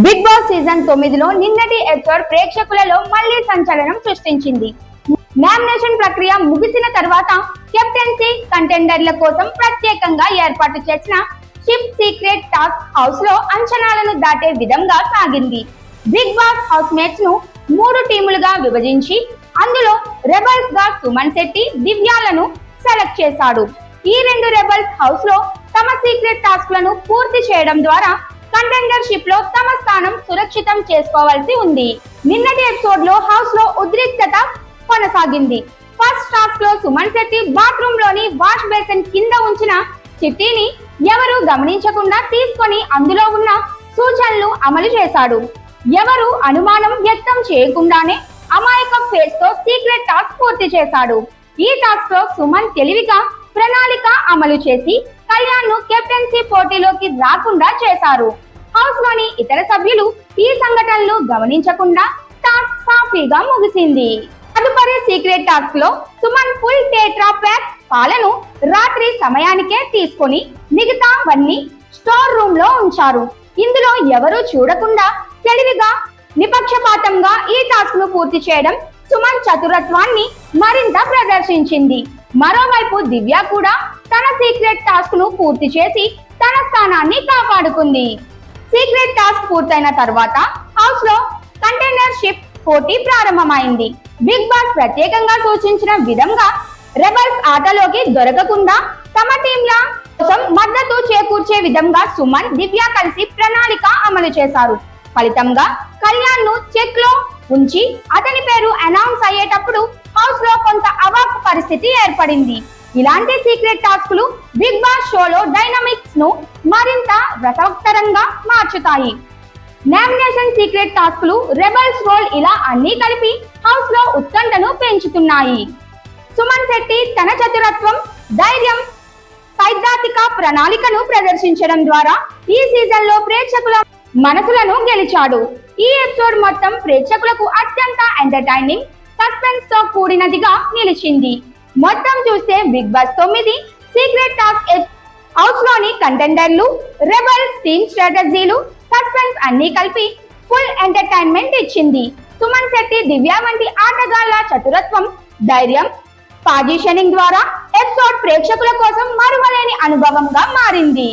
Big boss season తొమ్మిదిలో నిన్నటి episode ప్రేక్షకులలో మళ్ళీ సంచలనం సృష్టించింది. నామినేషన్ ప్రక్రియ ముగిసిన తర్వాత కెప్టెన్సీ కంటెండర్ల కోసం ప్రత్యేకంగా ఏర్పాటు చేసిన షిప్ సీక్రెట్ టాస్క్ హౌస్లో అంచనాలను దాటే విధంగా సాగింది. బిగ్ బాస్ హౌస్ మేట్స్ను మూడు టీములుగా విభజించి అందులో రెబల్స్గా సుమన్ శెట్టి దివ్యాలను సెలెక్ట్ చేశాడు. ఈ రెండు రెబల్స్ హౌస్లో తమ సీక్రెట్ టాస్క్లను పూర్తి చేయడం ద్వారా కంటెండర్షిప్లో తమ సురక్షితం చేసుకోవాల్సి ఉంది. నిన్నటి ఎపిసోడ్లో హౌస్లో ఉద్రిక్తత కొనసాగింది. ఫస్ట్ టాస్క్లో సుమన్ శెట్టి బాత్రూమ్లోని వాష్ బేసిన్ కింద ఉంచిన చిట్టీని ఎవరు గమనించకుండా తీసుకొని అందులో ఉన్న సూచనలు అమలు చేశాడు. ఎవరు అనుమానం వ్యక్తం చేయకుండానే అమాయక ఫేస్తో సీక్రెట్ టాస్క్ పూర్తి చేశాడు. ఈ టాస్క్లో సుమన్ తెలివిగా ప్రణాళిక అమలు చేసి కళ్యాణ్ను కెప్టెన్సీ పోటీలోకి రాకుండా చేశారు. హౌస్లోని ఇతర సభ్యులు ఈ సంఘటనలు గమనించకుండా టాస్క్ సాఫీగా ముగిసింది. తదుపరి సీక్రెట్ టాస్క్లో సుమన్ ఫుల్ టేట్రా ప్యాక్ పాలను రాత్రి సమయానికే తీసుకొని మిగతావన్నీ స్టోర్ రూమ్లో ఉంచారు. ఇందులో ఎవరూ చూడకుండా తెలివిగా నిపక్షపాతంగా ఈ టాస్క్ను పూర్తి చేయడం సుమన్ చతురత్వాన్ని మరింత ప్రదర్శించింది. మరోవైపు దివ్య కూడా తన సీక్రెట్ టాస్క్ను పూర్తి చేసి తన స్థానాన్ని కాపాడుకుంది. సీక్రెట్ టాస్క్ పూర్తయిన తర్వాత హౌస్లో కంటైనర్షిప్ పోటీ ప్రారంభమైంది. బిగ్ బాస్ ప్రత్యేకంగా సూచించిన విధంగా రెబల్స్ ఆటలోకి దొరకకుండా తమ టీంల కోసం మద్దతు చేకూర్చే విధంగా సుమన్ దివ్య కలిసి ప్రణాళిక అమలు చేశారు. ఫలితంగా కళ్యాణ్ను చెక్లో ఉంచి అతని పేరు అనౌన్స్ అయ్యేటప్పుడు హౌస్లో కొంత అవాక్ పరిస్థితి ఏర్పడింది. ఇలాంటి సీక్రెట్ టాస్కులు బిగ్ బాస్ షోలో డైనమిక్స్ను మరింత రసవత్తరంగా మార్చుతాయి. నామినేషన్ సీక్రెట్ టాస్కులు రెబల్స్ రోల్ ఇలా అన్ని కలిపి హౌస్లో ఉత్కంఠను పెంచుతున్నాయి. సుమన్ శెట్టి తన చతురత్వం ధైర్యం సైద్ధాంతిక ప్రణాళికను ప్రదర్శించడం ద్వారా ఈ సీజన్లో ప్రేక్షకుల మనసులను గెలిచాడు. ఈ ఎపిసోడ్ మొత్తం ప్రేక్షకులకు అత్యంత ఎంటర్టైనింగ్ సస్పెన్స్తో కూడినదిగా నిలిచింది. మొత్తం చూస్తే బిగ్ బాస్ తొమ్మిది సీక్రెట్ టాస్క్ హౌస్లోని కంటెండర్లు రెబల్ టీమ్ స్ట్రాటజీలు సస్పెన్స్ అన్ని కలిపి ఫుల్ ఎంటర్టైన్మెంట్ ఇచ్చింది. సుమన్ శెట్టి దివ్య వంటి ఆటగాళ్ళ చతురత్వం ధైర్యం పాజిషనింగ్ ద్వారా ఎపిసోడ్ ప్రేక్షకుల కోసం మరువలేని అనుభవంగా మారింది.